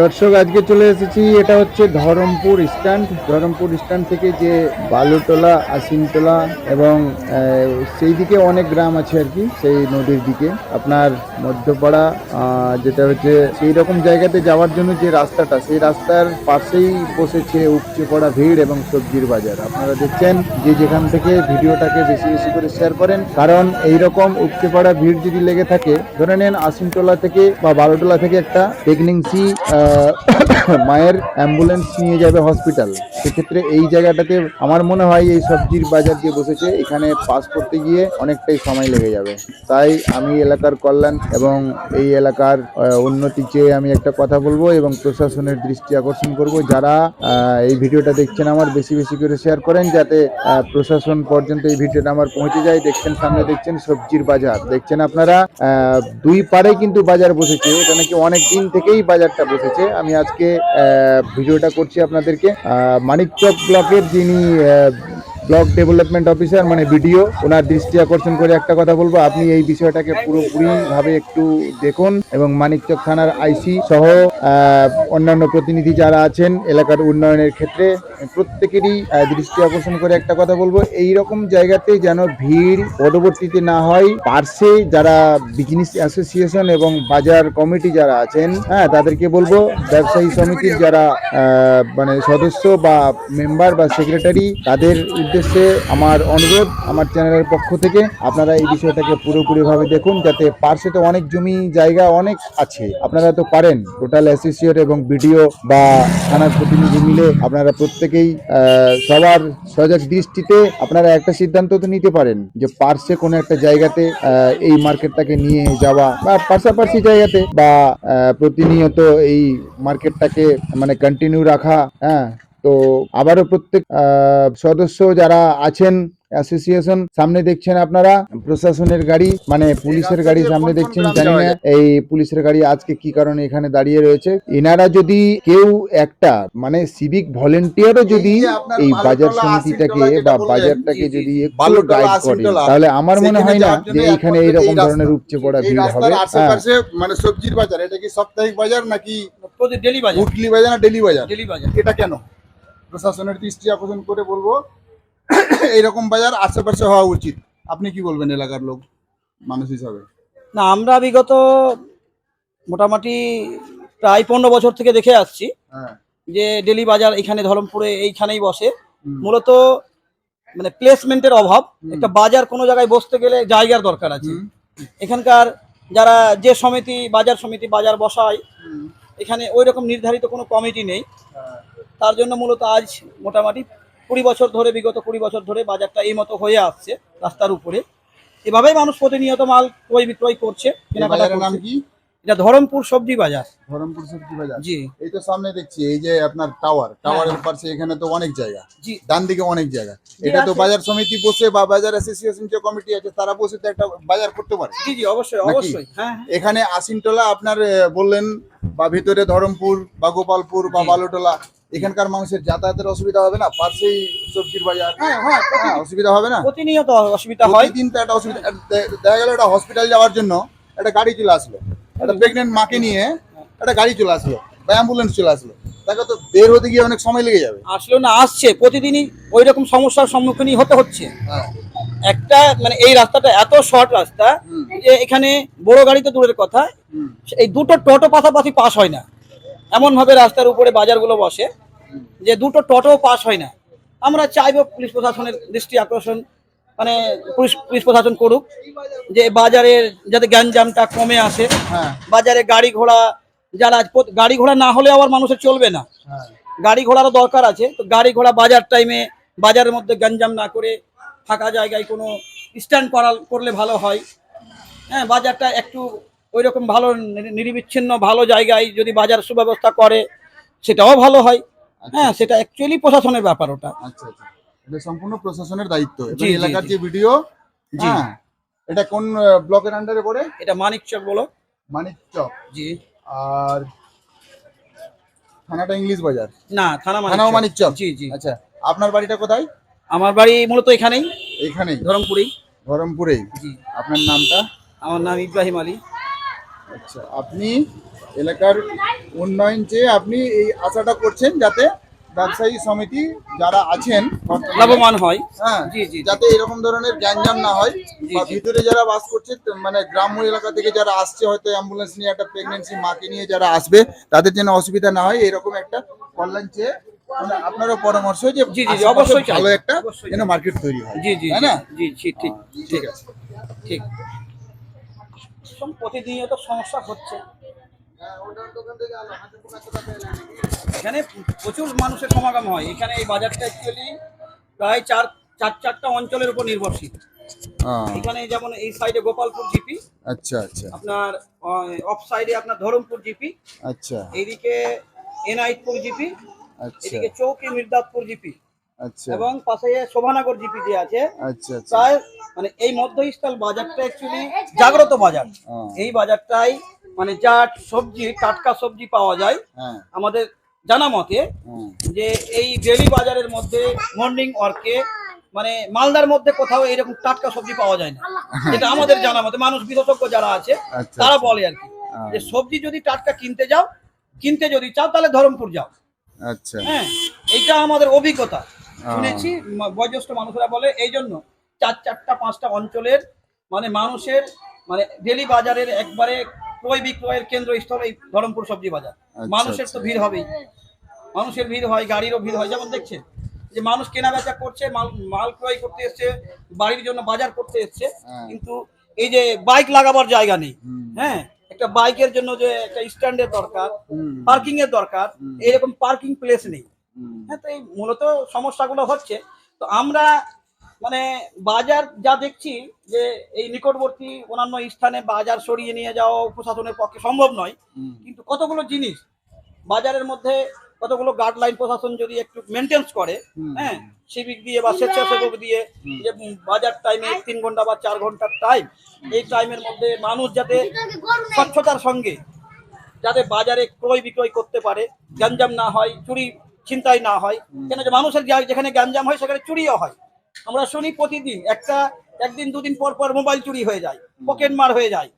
দর্শক, আজকে চলে এসেছি। এটা হচ্ছে ধরমপুর স্ট্যান্ড। ধরমপুর স্ট্যান্ড থেকে যে বালুটোলা আসিনটোলা এবং সেই দিকে অনেক গ্রাম আছে আর কি, সেই নদীর দিকে। আপনার মধ্যপাড়া যেটা হচ্ছে সেই রকম জায়গাতে যাওয়ার জন্য যে রাস্তাটা, সেই রাস্তার পাশেই বসেছে উপচে পড়া ভিড় এবং সবজির বাজার। আপনারা দেখছেন যে যেখান থেকে ভিডিওটাকে বেশি বেশি করে শেয়ার করেন, কারণ এই রকম উপচে পড়া ভিড় যদি লেগে থাকে, ধরে নেন আসিনটোলা থেকে বা বারোটোলা থেকে একটা প্রেগনেন্সি মায়ের অ্যাম্বুলেন্স নিয়ে যাবে হসপিটাল সেক্ষেত্রে এই জায়গাটাতে আমার মনে হয় এই সবজির বাজার যে বসেছে, এখানে পাস করতে গিয়ে অনেকটাই সময় লেগে যাবে। তাই আমি এলাকার কল্যাণ এবং এই এলাকার উন্নতি চেয়ে আমি একটা কথা বলব এবং প্রশাসনের দৃষ্টি আকর্ষণ করব। যারা এই ভিডিওটা দেখছেন আমার, বেশি বেশি করে শেয়ার করেন যাতে প্রশাসন পর্যন্ত এই ভিডিওটা আমার পৌঁছে যায়। দেখছেন, সামনে দেখছেন সবজির বাজার। দেখছেন আপনারা দুই পারে কিন্তু বাজার বসেছে। এটা নাকি অনেক দিন থেকেই বাজারটা বসেছে। আমি আজকে ভিডিওটা করছি আপনাদেরকে। মানিকচক ব্লকের যিনি ব্লক ডেভেলপমেন্ট অফিসার মানে বিডিও, ওনার দৃষ্টি আকর্ষণ করে একটা কথা বলব। আপনি এই বিষয়টাকে পুরোপুরিভাবে একটু দেখুন এবং মানিকচক থানার আইসি সহ অন্যান্য প্রতিনিধি যারা আছেন এলাকার উন্নয়নের ক্ষেত্রে, প্রত্যেকেরই দৃষ্টি আকর্ষণ করে একটা কথা বলব। এই রকম জায়গাতে যেন ভিড় পরবর্তীতে না হয়, পার্শ্বে যারা বিজনেস অ্যাসোসিয়েশন এবং বাজার কমিটি যারা আছেন হ্যাঁ তাদেরকে বলব, ব্যবসায়ী সমিতির যারা মানে সদস্য বা মেম্বার বা সেক্রেটারি তাদের উদ্দেশ্যে আমার অনুরোধ আমার চ্যানেলের পক্ষ থেকে আপনারা এই বিষয়টাকে পুরোপুরিভাবে দেখুন, যাতে পার্শ্বে তো অনেক জমি জায়গা অনেক আছে। আপনারা তো পারেন টোটাল অ্যাসোসিয়েট এবং বিডিও বা থানার প্রতিনিধি মিলে আপনারা প্রত্যেকেই সবার সজাগ দৃষ্টিতে আপনারা একটা সিদ্ধান্ত তো নিতে পারেন যে পার্শ্বে কোনো একটা জায়গাতে এই মার্কেটটাকে নিয়ে যাওয়া বা পাশাপাশি জায়গাতে বা প্রতিনিয়ত এই মার্কেটটাকে মানে কন্টিনিউ রাখা হ্যাঁ তো আবারও প্রত্যেক আহ, সদস্য যারা আছেন অ্যাসোসিয়েশন সামনে দেখছেন আপনারা প্রশাসনের গাড়ি মানে পুলিশের গাড়ি সামনে দেখছেন জানি না এই পুলিশের গাড়ি আজকে কি কারণে এখানে দাঁড়িয়ে রয়েছে। এনারা যদি কেউ একটা মানে সিভিক ভলেন্টিয়ারও যদি এই বাজার সমিতিটাকে বা বাজারটাকে যদি একটু গাইড করে তাহলে আমার মনে হয় না যে এখানে এইরকম। ধরনের উপচে পড়া ভিড় হবে। হ্যাঁ। মানে সবজির বাজার এটা কি সাপ্তাহিক বাজার নাকি ডেলি বাজার। উইকলি বাজার না ডেলি বাজার? ডেলি বাজার। এটা কেন? প্রশাসনের দৃষ্টি আকর্ষণ করে বলব এইরকম বাজার আশেপাশে হওয়া উচিত। আপনি কি বলবেন এলাকার লোক মানুষ হিসাবে? না আমরা বিগত মোটামুটি প্রায় পনেরো বছর থেকে দেখে আসছি হ্যাঁ। যে ডেলি বাজার এখানে ধরমপুরে এইখানেই বসে। মূলত মানে প্লেসমেন্টের অভাব একটা বাজার কোনো জায়গায় বসতে গেলে জায়গার দরকার আছে। এখানকার যারা যে সমিতি বাজার সমিতি বাজার বসায় এখানে ওই রকম নির্ধারিত কোনো কমিটি নেই। হ্যাঁ, তার জন্য মূলত আজ মোটামুটি কুড়ি বছর ধরে বিগত কুড়ি বছর ধরে বাজারটা এই মতো হয়ে আসছে রাস্তার উপরে। এভাবেই মানুষ প্রতিনিয়ত মাল ক্রয় বিক্রয় করছে কেনাকাটা নাম কি? এটা ধরমপুর সবজি বাজার। ধরমপুর সবজি বাজার? জি। এই তো সামনে দেখছি এই যে আপনার টাওয়ার টাওয়ারের পাশে এখানে তো অনেক জায়গা। জি। ডান দিকে অনেক জায়গা। এটা তো বাজার সমিতি বসে বা বাজার অ্যাসোসিয়েশন যে কমিটি আছে তারা বসে তো একটা বাজার করতে পারে। জি জি অবশ্যই অবশ্যই। হ্যাঁ হ্যাঁ। এখানে আসিনটোলা আপনার বললেন বা ভিতরে ধরমপুর বা গোপালপুর বা। বালুটোলা এখানকার মানুষের যাতায়াতের অসুবিধা হবে না? পাশেই সবজির বাজার। হ্যাঁ হ্যাঁ হ্যাঁ অসুবিধা হবে না? প্রতিনিয়ত অসুবিধা হয়। দিন তো একটা অসুবিধা দেখা গেল একটা হসপিটাল যাওয়ার জন্য একটা গাড়ি চলে আসলো। একটা প্রেগনেন্ট মাকে নিয়ে একটা গাড়ি চলে আসলো বা অ্যাম্বুলেন্স চলে আসলো। তাকে তো বের হতে গিয়ে অনেক সময় লেগে যাবে। আসলেও না আসছে। প্রতিদিনই ওই রকম সমস্যার সম্মুখীনই হতে হচ্ছে। হ্যাঁ। একটা মানে এই রাস্তাটা এত শর্ট রাস্তা যে এখানে বড় গাড়ি তো দূরের কথা। এই দুটো টোটো পাশাপাশি পাস হয় না। এমন ভাবে রাস্তার উপরে বাজারগুলো বসে যে দুটো টোটো পাস হয় না। আমরা চাইব পুলিশ প্রশাসনের দৃষ্টি আকর্ষণ মানে পুলিশ পুলিশ প্রশাসন করুক যে বাজারের যাতে গ্যাঞ্জামটা কমে আসে হ্যাঁ। বাজারে গাড়ি ঘোড়া যারা গাড়ি ঘোড়া না হলে আবার মানুষের চলবে না। হ্যাঁ। গাড়ি ঘোড়ারও দরকার আছে তো গাড়ি ঘোড়া বাজার টাইমে বাজারের মধ্যে গ্যাঞ্জাম না করে ফাঁকা জায়গায় কোনো স্ট্যান্ড করা করলে ভালো হয়। হ্যাঁ বাজারটা একটু ওই রকম ভালো নিরবিচ্ছিন্ন ভালো জায়গায় যদি বাজার সুব্যবস্থা করে সেটাও ভালো হয়। হ্যাঁ সেটা অ্যাকচুয়ালি প্রশাসনের ব্যাপার ওটা। আচ্ছা আচ্ছা। এটা সম্পূর্ণ প্রশাসনের দায়িত্ব। জি, এলাকার যে ভিডিও জি। হ্যাঁ এটা কোন ব্লকের আন্ডারে পড়ে? এটা মানিকচক বলো। মানিক চক। জি। আর থানাটা ইংলিশ বাজার? না থানা থানাও মানিকচক মানিকচক জি জি। আচ্ছা আপনার বাড়িটা কোথায়? আমার বাড়ি মূলত এখানেই। এইখানেই ধরমপুরেই। ধরমপুরেই। জি। আপনার নামটা? আমার নাম ইব্রাহিম আলী। আচ্ছা আপনি এলাকার উন্নয়ন চেয়ে আপনি এই আশাটা করছেন যাতে ব্যবসায়ী সমিতি যারা আছেন লাভবান হয়। হ্যাঁ জি, জি। যাতে এরকম ধরনের গ্যাঞ্জাম না হয় বা ভিতরে যারা বাস করছে মানে গ্রাম্য এলাকা থেকে যারা আসছে হয়তো অ্যাম্বুলেন্স নিয়ে একটা প্রেগনেন্সি মাকে নিয়ে যারা আসবে তাদের যেন অসুবিধা না হয় এরকম একটা কল্যাণ চেয়ে মানে আপনারও পরামর্শ যে জি, জি, অবশ্যই ভালো একটা যেন মার্কেট তৈরি হয়। জি জি না? জি জি ঠিক ঠিক আছে। ঠিক। সব প্রতিনিয়ত সমস্যা হচ্ছে। এখানে প্রচুর মানুষের সমাগম হয়। এখানে এই বাজারটা অ্যাকচুয়ালি প্রায় চার চার চারটা অঞ্চলের উপর নির্ভরশীল। এখানে যেমন এই সাইডে গোপালপুর জিপি আচ্ছা আচ্ছা। আপনার অফ সাইডে আপনার ধরমপুর জিপি আচ্ছা। এইদিকে এনাইতপুর জিপি আচ্ছা। এদিকে চৌকি মির্দাতপুর জিপি আচ্ছা। এবং পাশে শোভানগর জিপি যে আছে আচ্ছা আচ্ছা। প্রায় মানে এই মধ্যস্থল বাজারটা অ্যাকচুয়ালি জাগ্রত বাজার। এই বাজারটাই মানে যা সবজি টাটকা সবজি পাওয়া যায়। হ্যাঁ। আমাদের জানা মতে যে এই ডেলি বাজারের মধ্যে মর্নিং ওয়ার্কে মানে মালদার মধ্যে কোথাও এরকম টাটকা সবজি পাওয়া যায় না। যেটা আমাদের জানা মতে মানুষ বিশেষজ্ঞ যারা আছে আচ্ছা তারা আচ্ছা। বলে আর কি যে সবজি যদি টাটকা কিনতে যাও কিনতে যদি চাও তাহলে ধরমপুর যাও। আচ্ছা। হ্যাঁ এইটা আমাদের অভিজ্ঞতা। শুনেছি বয়োজ্যেষ্ঠ মানুষরা বলে এই জন্য চার চারটা পাঁচটা অঞ্চলের মানে মানুষের মানে ডেলি বাজারের একবারে ক্রয় বিক্রয়ের কেন্দ্রস্থল এই ধরমপুর সবজি বাজার। আচ্ছা, মানুষের তো আচ্ছা। ভিড় হবেই। মানুষের ভিড় হয় গাড়িরও ভিড় হয়। যেমন দেখছেন যে মানুষ কেনা বেচা করছে মাল মাল ক্রয় করতে এসছে বাড়ির জন্য বাজার করতে এসছে হ্যাঁ। কিন্তু এই যে বাইক লাগাবার জায়গা নেই। হ্যাঁ একটা বাইকের জন্য যে একটা স্ট্যান্ডের দরকার পার্কিং এর দরকার এরকম পার্কিং প্লেস নেই। হ্যাঁ তো এই মূলত সমস্যাগুলো হচ্ছে। তো আমরা মানে বাজার যা দেখছি যে এই নিকটবর্তী অন্যান্য স্থানে বাজার সরিয়ে নিয়ে যাওয়া প্রশাসনের পক্ষে সম্ভব নয়। কিন্তু কতগুলো জিনিস বাজারের মধ্যে কতগুলো গাইডলাইন প্রশাসন যদি একটু মেনটেন্স করে হ্যাঁ সিভিক দিয়ে বা স্বেচ্ছাসেবক দিয়ে যে বাজার টাইমে তিন ঘণ্টা বা চার ঘণ্টার টাইম এই টাইমের মধ্যে মানুষ যাতে স্বচ্ছতার সঙ্গে যাতে বাজারে ক্রয় বিক্রয় করতে পারে গ্যাঞ্জাম না হয় চুরি ছিনতাই না হয় কেন যে মানুষের যেখানে গ্যাঞ্জাম হয় সেখানে চুরিও হয়। আমরা শুনি প্রতিদিন একটা একদিন দুদিন পর পর মোবাইল চুরি হয়ে যায় পকেট মার হয়ে যায়।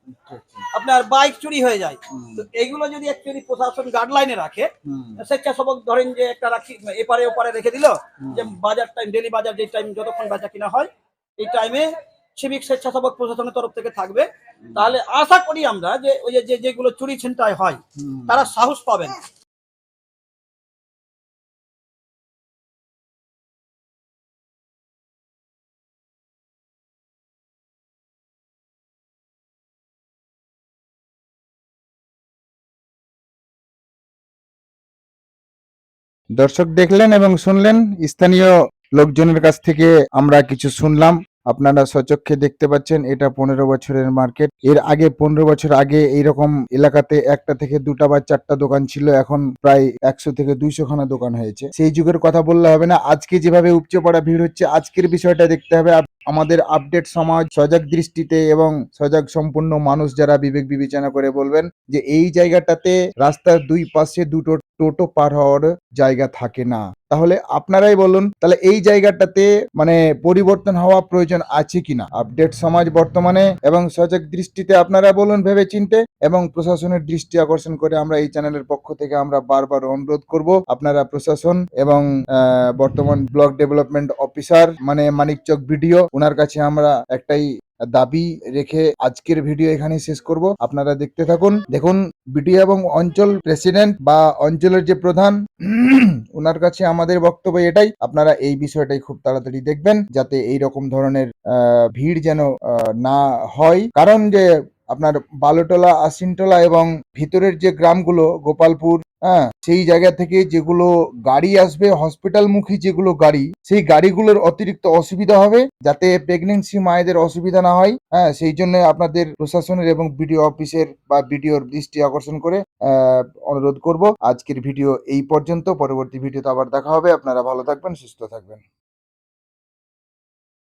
আপনার বাইক চুরি হয়ে যায়। তো এইগুলো যদি অ্যাকচুয়ালি প্রশাসন গাইডলাইনে রাখে স্বেচ্ছাসেবক ধরেন যে একটা রাখি এপারে ওপারে রেখে দিল যে বাজার টাইম ডেলি বাজার যে টাইম যতক্ষণ বাজার কিনা হয় এই টাইমে সিভিক স্বেচ্ছাসেবক প্রশাসনের তরফ থেকে থাকবে। তাহলে আশা করি আমরা যে ওই যে যেগুলো চুরি ছিনতাই হয় তারা সাহস পাবেন। দর্শক দেখলেন এবং শুনলেন স্থানীয় লোকজনের কাছ থেকে আমরা কিছু শুনলাম। আপনারা সচক্ষে দেখতে পাচ্ছেন, এটা পনেরো বছরের মার্কেট। এর আগে পনেরো বছর আগে এইরকম এলাকাতে একটা থেকে দুটা বা চারটা দোকান ছিল, এখন প্রায় একশো থেকে দুইশো খানা দোকান হয়েছে। সেই যুগের কথা বললে হবে না, আজকে যেভাবে উপচে পড়া ভিড় হচ্ছে, আজকের বিষয়টা দেখতে হবে। আমাদের আপডেট সমাজ, সজাগ দৃষ্টিতে এবং সজাগ সম্পূর্ণ মানুষ যারা বিবেক বিবেচনা করে বলবেন যে, এই জায়গাটাতে রাস্তার দুই পাশে দুটো টোটো পার হওয়ার জায়গা থাকে না। তাহলে আপনারাই বলুন, তাহলে এই জায়গাটাতে মানে পরিবর্তন হওয়া প্রয়োজন আছে কিনা? আপডেট সমাজ বর্তমানে এবং সজাগ দৃষ্টিতে আপনারা বলুন ভেবে চিনতে এবং প্রশাসনের দৃষ্টি আকর্ষণ করে আমরা এই চ্যানেলের পক্ষ থেকে আমরা বারবার অনুরোধ করব, আপনারা প্রশাসন এবং বর্তমান ব্লক ডেভেলপমেন্ট অফিসার মানে মানিকচক ভিডিও ওনার কাছে আমরা একটাই দাবি রেখে আজকের ভিডিও এখানে শেষ করব। আপনারা দেখতে থাকুন। দেখুন, বিডিও এবং অঞ্চল প্রেসিডেন্ট বা অঞ্চলের যে প্রধান ওনার কাছে আমাদের বক্তব্য এটাই। আপনারা এই বিষয়টাই খুব তাড়াতাড়ি দেখবেন, যাতে এই রকম ধরনের ভিড় যেন না হয়। কারণ যে আপনার বালোটলা আশিনটলা এবং ভিতরের যে গ্রামগুলো, গোপালপুর হ্যাঁ সেই জায়গা থেকে যেগুলো গাড়ি আসবে হসপিটাল মুখী যেগুলো গাড়ি, সেই গাড়িগুলোর অতিরিক্ত অসুবিধা হবে যাতে প্রেগনেন্সি মায়েদের অসুবিধা না হয় হ্যাঁ সেই জন্য আপনাদের প্রশাসনের এবং বিডিও অফিসের বা বিডিওর দৃষ্টি আকর্ষণ করে অনুরোধ করব। আজকের ভিডিও এই পর্যন্ত। পরবর্তী ভিডিওতে আবার দেখা হবে। আপনারা ভালো থাকবেন, সুস্থ থাকবেন।